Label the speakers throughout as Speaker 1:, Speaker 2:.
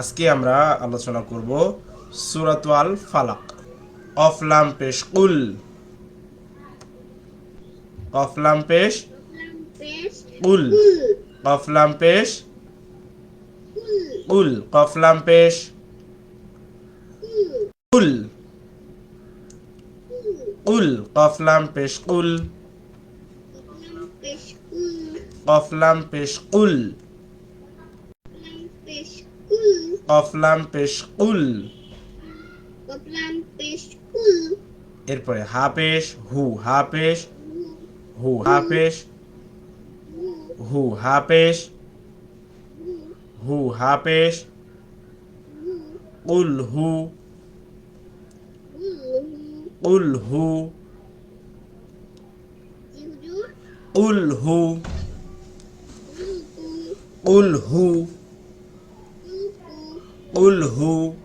Speaker 1: আজকে আমরা আলোচনা করব সুরাতুয়াল ফালাক অফলাম পেশ, কুল। অফলাম পেশ, কুল। কফলাম পেশ, কুল। কফলাম পেশ, কুল। কুল। কফলাম পেশ, কুল। কফলাম পেশ, কুল। কফলাম পেশ কুল। এরপরে হা পেশ হু হা পেশ হু হা পেশ হু হা পেশ হু হা পেশ উল হু উল হু উল হু উল হু উল হু।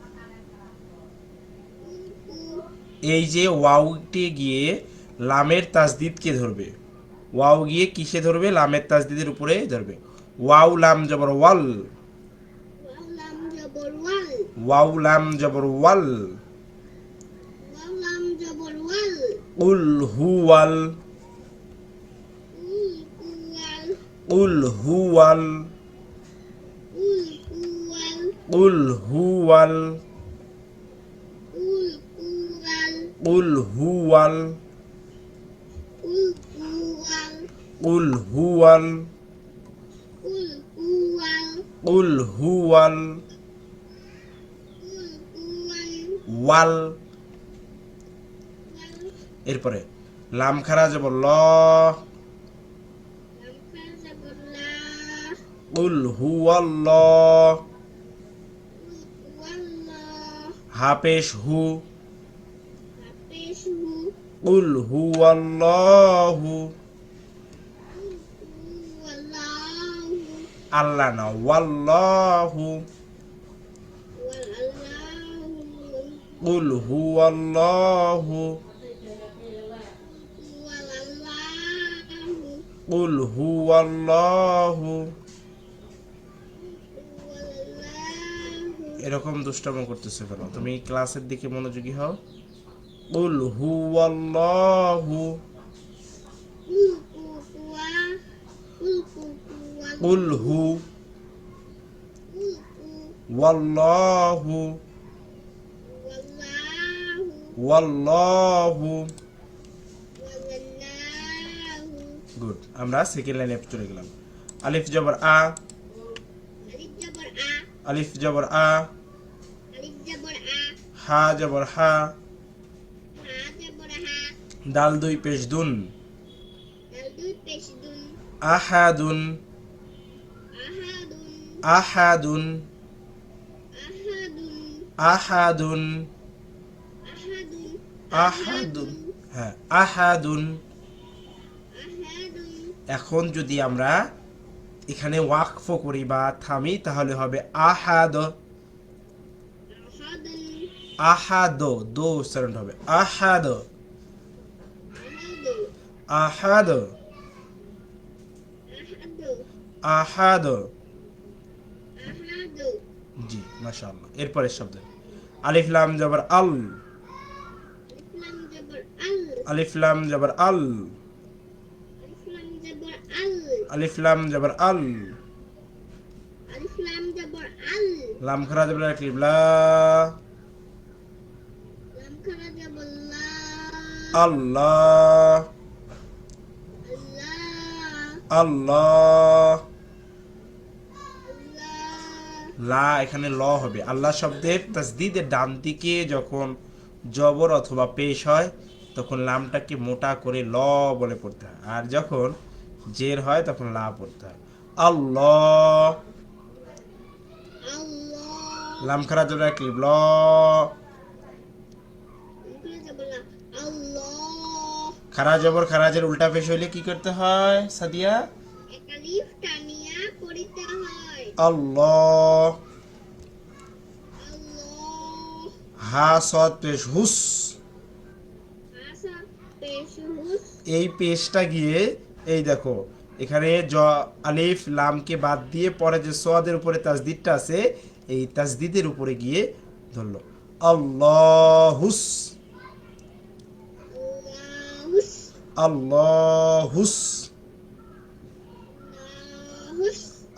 Speaker 1: এই যে ওয়াউটি গিয়ে লামের তাসদিদকে ধরবে? ওয়াও গিয়ে কিসে ধরবে? লামের তাসদিদের উপরে ধরবে। ওয়াউ লাম জবর ওয়াল। ওয়াউ লাম জবর ওয়াল। উল হুয়াল উল হুয়াল উল হুয়াল উল হুয়াল উল হুয়াল উল হুয়াল ওয়াল এরপরে লাম খারা যাব ল। উল হুয়াল্লাহ হাপেশ হু। উল হুয়াল্লাহু। আল্লাহ না ওয়াল্লাহু। উল হুয়াল্লাহু। উল হুয়াল্লাহু। এরকম দুষ্টামো করতেছে কেন? তুমি ক্লাসের দিকে মনোযোগী হও। উল হুয়াল্লাহু। উল হু। ওয়াল্লাহু। ওয়াল্লাহু। গুড আমরা সেকেন্ড লাইনে চলে গেলাম। আলিফ জবর আ। আলিফ জবর আ। হা জবর হা। দাল দুই পেশ দুন। আহাদুন। আহাদুন। আহাদুন। আহাদুন। হ্যাঁ আহাদুন। এখন যদি আমরা এখানে ওয়াকফ করি বা থামি, তাহলে হবে আহাদ। আহাদ, দো উচ্চারণ হবে আহাদ। আহাদ। আহাদ। জি এরপরে শব্দ। আলিফ, লাম, জবর, আল। আলিফ, লাম, জবর, আল। আলিফ লাম জবর আল। লাম খারা জবর আলিফ লা। আল্লাহ। আল্লাহ। লা এখানে ল হবে। আল্লাহ শব্দের তাসদিদের ডান দিকে যখন জবর অথবা পেশ হয় তখন লামটাকে মোটা করে ল বলে পড়তে হয়। আর যখন জের হয় তখন লা পড়তে হয়। আল্লাহ। লাম খারা এক ল। খারা জবর খারাজের উল্টা পেশ হইলে কি করতে হয় সাদিয়া? আল্লাহ। হা সৎ পেশ হুস। এই পেশটা গিয়ে এই দেখো এখানে জ আলিফ লামকে বাদ দিয়ে পরে যে সোয়াদের উপরে তাজদিদটা আছে
Speaker 2: এই তাজদিদের উপরে গিয়ে ধরলো। আল্লাহুস।
Speaker 1: আল্লাহুস।
Speaker 2: আল্লাহুস।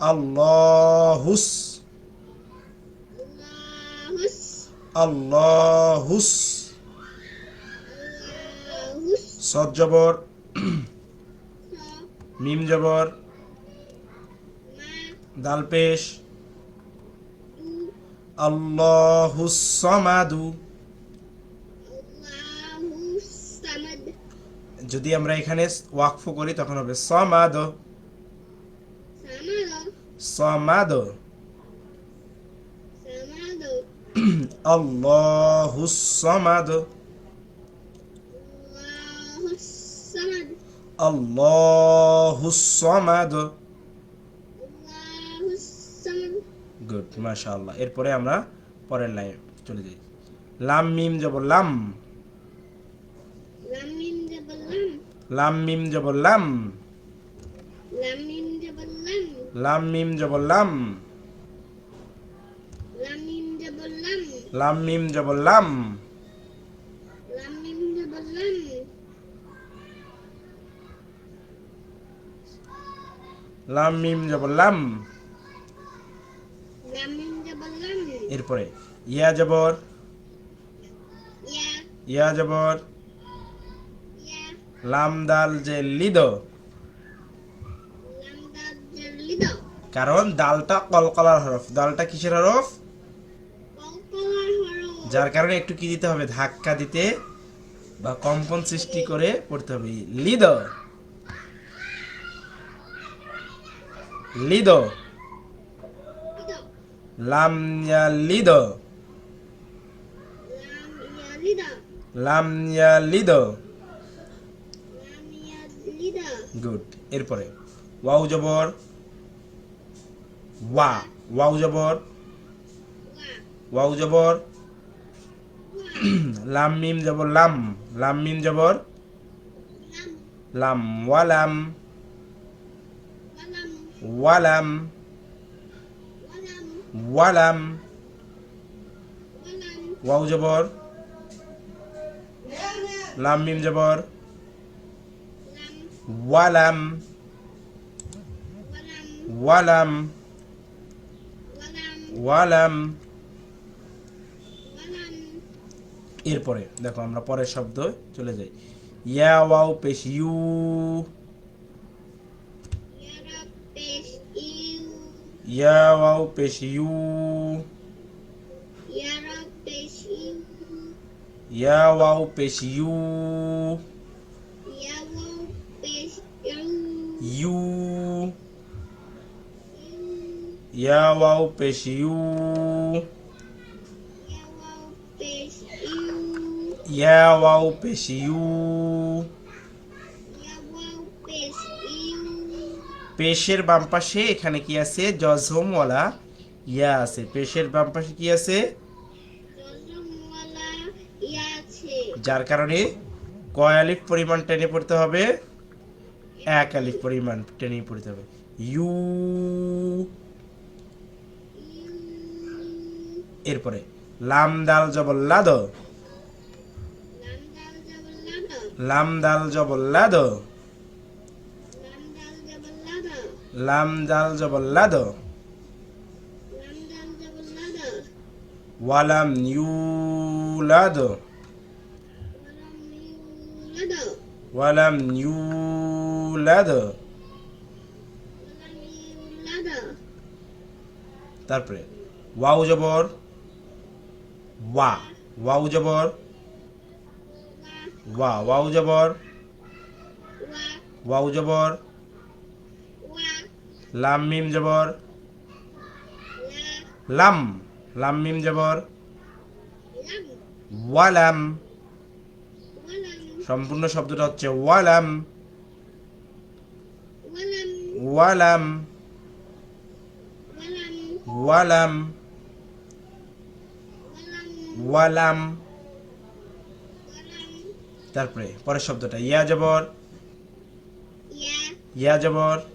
Speaker 1: আল্লাহুস।
Speaker 2: আল্লাহুস
Speaker 1: আল্লাহুস
Speaker 2: আল্লাহুস
Speaker 1: সদ জবর
Speaker 2: স
Speaker 1: মিম জবর দাল পেশ যদি আমরা এখানে ওয়াকফ করি তখন হবে সমাদ।
Speaker 2: সামাদ।
Speaker 1: সমাদ। গুড মাশাআল্লাহ এরপরে আমরা পরের লাইন চলে যাই লাম মিম জবর লাম
Speaker 2: লাম মিম জবর লাম
Speaker 1: লাম মিম জবর লাম
Speaker 2: লাম মিম জবর লাম
Speaker 1: লাম মিম জবর লাম
Speaker 2: লাম মিম জবর লাম
Speaker 1: লাম মিম জবর লাম
Speaker 2: লাম মিম জবর লাম
Speaker 1: লাম মিম জবর লাম। এরপরে ইয়া জবর
Speaker 2: ইয়া।
Speaker 1: জবর লাম দাল যে লিদ। কারণ দালটা কলকলার হরফ। দালটা কিসের হরফ। যার কারণে একটু কি দিতে হবে? ধাক্কা দিতে বা কম্পন সৃষ্টি করে পড়তে হবে। লিদ। lido. Lam ya
Speaker 2: lido. Lam lido.
Speaker 1: গুড এরপরে ওয়াউ জবর ওয়া ওয়াউ জবর ওয়াউ জবর লাম মিম জবর লাম লাম মিম জবর
Speaker 2: লাম ওয়া
Speaker 1: লাম। ওয়ালাম
Speaker 2: ওয়ালাম
Speaker 1: ওয়াও জবর লাম মিম জবর ওয়ালাম
Speaker 2: ওয়ালাম
Speaker 1: ওয়ালাম এরপরে, দেখো আমরা পরের শব্দ চলে যাই। ইয়া, ওয়াও, পেশ, ইউ। Ya
Speaker 2: wau
Speaker 1: peshiu. Ya wau peshiu.
Speaker 2: Ya wau peshiu. Ya
Speaker 1: wau peshiu. You. Ya
Speaker 2: wau peshiu. Ya wau
Speaker 1: পেশের বাম পাশে এখানে কি আছে? জজমওয়ালা ইয়া আছে। পেশের বাম পাশে কি আছে? যার কারণে কয় আলিফ পরিমাণ টেনে পড়তে হবে? এক আলিফ পরিমাণ টেনে পড়তে হবে। ইউ এরপরে লাম দাল জবর লাদ।
Speaker 2: লাম দাল জবর লাদ।
Speaker 1: লাম জাল জবল লাদ। ওয়ালাম ইউলাদ
Speaker 2: ওয়ালাম ইউলাদ
Speaker 1: তারপরে ওয়াউ জবর, ওয়া, ওয়াউ জবর,
Speaker 2: ওয়া,
Speaker 1: ওয়াউ জবর ওয়াউ জবর লাম মিম জবর। লাম লাম মিম জবর। ওয়ালাম। সম্পূর্ণ শব্দটা হচ্ছে ওয়ালাম।
Speaker 2: ওয়ালাম।
Speaker 1: ওয়ালাম।
Speaker 2: ওয়ালাম।
Speaker 1: তারপরে পরের শব্দটা ইয়া জবর।
Speaker 2: ইয়া।
Speaker 1: জবর।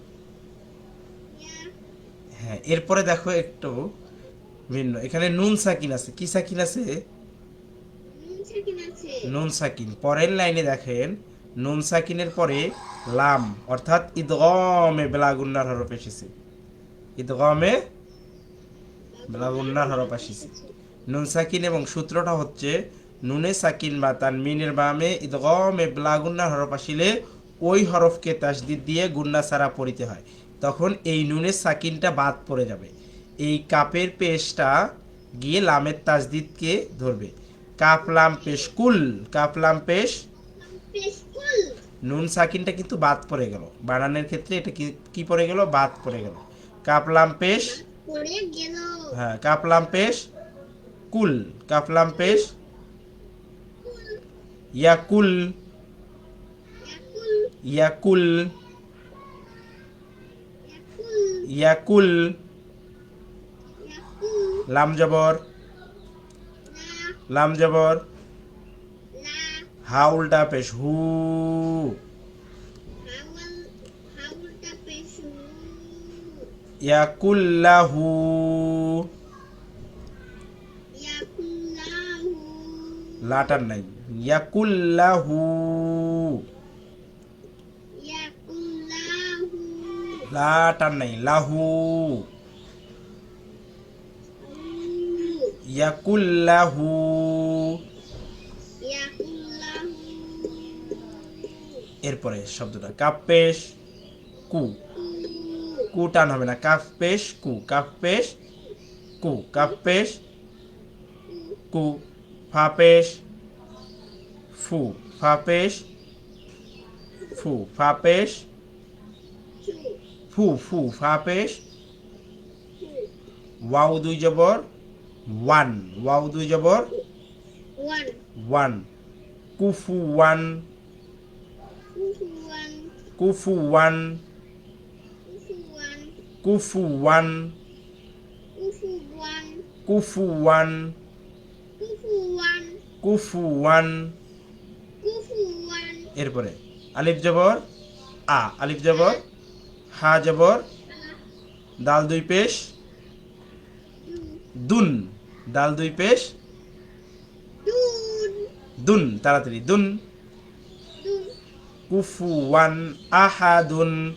Speaker 1: হ্যাঁ এরপরে দেখো একটু ভিন্ন। এখানে নুন সাকিন আছে। কি সাকিন আছে?
Speaker 2: নুন সাকিন
Speaker 1: পরের লাইনে দেখেন নুন সাকিনের পরে লাম অর্থাৎ ঈদগমে বেলাগুন্নার হরফ এসেছে। ইদগমে বেলাগুন্নার হরফ এসেছে নুন সাকিন এবং সূত্রটা হচ্ছে নুনে সাকিন বা তার মিনের বামে ঈদগমে বেলাগুন্নার হরফ আসিলে ওই হরফকে তাসদিদ দিয়ে গুন্না সারা পড়িতে হয়। তখন এই নুনের সাকিনটা বাদ পড়ে যাবে। এই কাপের পেশটা গিয়ে লামের তাসদিদকে ধরবে। কাপ লাম পেশ কুল, কাপ লাম পেশ নুন সাকিনটা কিন্তু বাদ পড়ে গেল। বানানের ক্ষেত্রে এটা কি পড়ে গেল? বাদ পড়ে গেল। কাপলাম পেশ হ্যাঁ কাপলাম পেশ কুল কাপলাম পেশ ইয়াকুল।
Speaker 2: ইয়াকুল।
Speaker 1: ইয়াকুল। লাম জবর। লাম জবর। হা উল্টা পেশ হু। ইয়াকুল্লাহু। লাটার নাই। ইয়াকুল্লাহু। লাটার নাই, লাহু। ইয়াকুল্লাহু। এরপরে শব্দটা কাপ পেশ কু। কু টান হবে না কাফ পেশ কু। কাফ পেশ কু। কাফ পেশ কু। ফা পেশ ফু। ফা পেশ ফু। ফা পেশ ফু ফু ফা পেশ ওয়াও দুই জবর ওয়ান ওয়াও দুই জবর
Speaker 2: ওয়ান
Speaker 1: কুফু ওয়ান
Speaker 2: কুফু ওয়ান
Speaker 1: কুফু
Speaker 2: কুফু ওয়ান
Speaker 1: ওয়ান
Speaker 2: কুফু
Speaker 1: কুফু ওয়ান
Speaker 2: ওয়ান
Speaker 1: কুফু ওয়ান
Speaker 2: কুফু ওয়ান
Speaker 1: কুফু ওয়ান
Speaker 2: কুফু ওয়ান
Speaker 1: এরপরে আলিফ জবর আ আলিফ জবর হা জবর দাল দুই পেশ দুন দাল দুই পেশ
Speaker 2: দুন।
Speaker 1: তাড়াতাড়ি দুন। কুফু ওয়ান আহাদুন।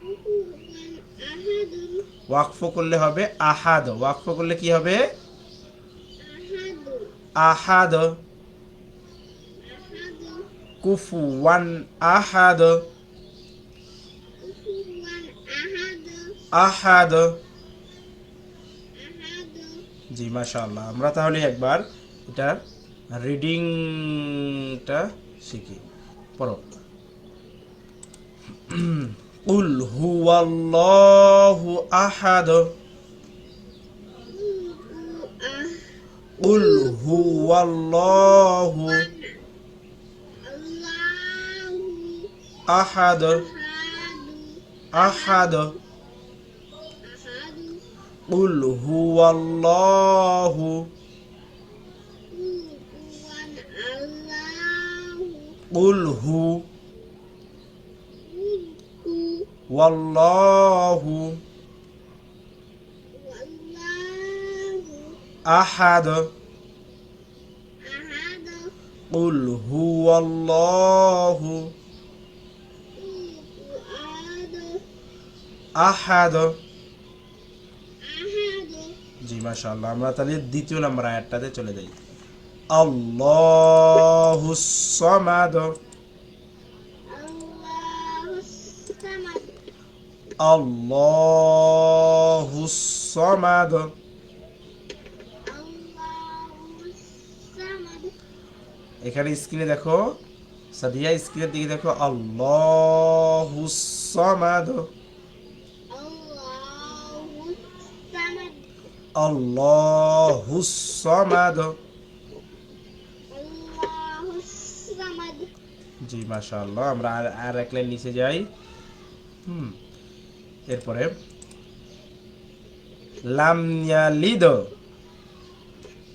Speaker 2: কুফু ওয়ান
Speaker 1: ওয়াকফ করলে হবে আহাদ। ওয়াকফ করলে কি হবে?
Speaker 2: আহাদু।
Speaker 1: আহাদ
Speaker 2: আহাদু
Speaker 1: কুফু ওয়ান আহাদ
Speaker 2: কুফু ওয়ান আহাদ।
Speaker 1: জি মাশাআল্লাহ। আমরা তাহলে একবার এটা রিডিংটা শিখি। পড়ো। কুল হুয়াল্লাহু আহাদ।
Speaker 2: কুল
Speaker 1: হুয়াল্লাহু
Speaker 2: আহাদ। আহাদ।
Speaker 1: قل هو الله قل هو والله أحد قل هو الله أحد জি, মাশাআল্লাহ। আমরা তাহলে দ্বিতীয় নম্বর আয়াতটাতে চলে যাই। আল্লাহু সামাদ।
Speaker 2: আল্লাহু সামাদ।
Speaker 1: এখানে স্ক্রিনে দেখো, সাদিয়া স্ক্রিনের দিকে দেখো, আল্লাহু সামাদ
Speaker 2: আল্লাহু সামাদ
Speaker 1: আল্লাহু সামাদ
Speaker 2: আল্লাহু সামাদ
Speaker 1: জি মাশাআল্লাহ আমরা আর আর এক লাইন নিচে যাই। হুম এরপরে। লাম ইয়ালিদ।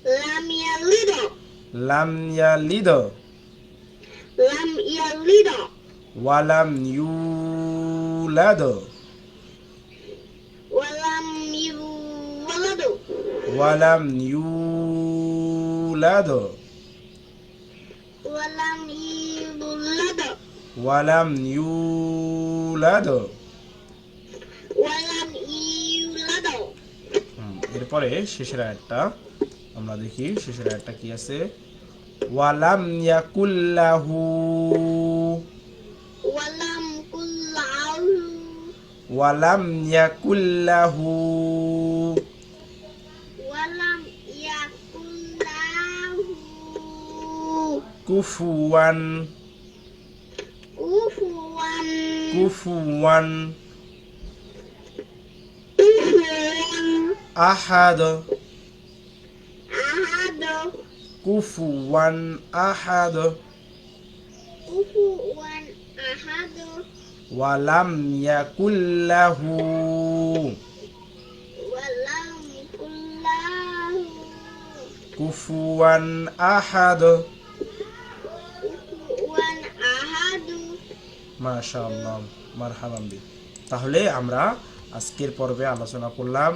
Speaker 2: লাম ইয়ালিদ।
Speaker 1: লাম ইয়ালিদ।
Speaker 2: লাম ইয়ালিদ।
Speaker 1: ওয়ালাম ইউলাদ।
Speaker 2: ওয়ালাম ইউলাদ
Speaker 1: ওয়ালাম ইউলাদ ওয়ালাম ইউলাদ
Speaker 2: ওয়ালাম
Speaker 1: ইউলাদ এরপরে শেষের আয়াতটা আমরা দেখি শেষের আয়াতটা কি আছে? ওয়ালাম ইয়াকুল্লাহু
Speaker 2: ওয়ালাম কুল্লাহু
Speaker 1: ওয়ালাম ইয়াকুল্লাহু কুফুয়ান কুফুয়ান
Speaker 2: কুফুয়ান
Speaker 1: আহাদ
Speaker 2: আহাদ
Speaker 1: কুফুয়ান আহাদ
Speaker 2: কুফুয়ান আহাদ
Speaker 1: ওয়ালাম ইয়াকুল্লাহু
Speaker 2: ওয়ালাম
Speaker 1: কুফুয়ান আহাদ মাশাআল্লাহ মারহাবাম বি। তাহলে আমরা আজকের পর্বে আলোচনা করলাম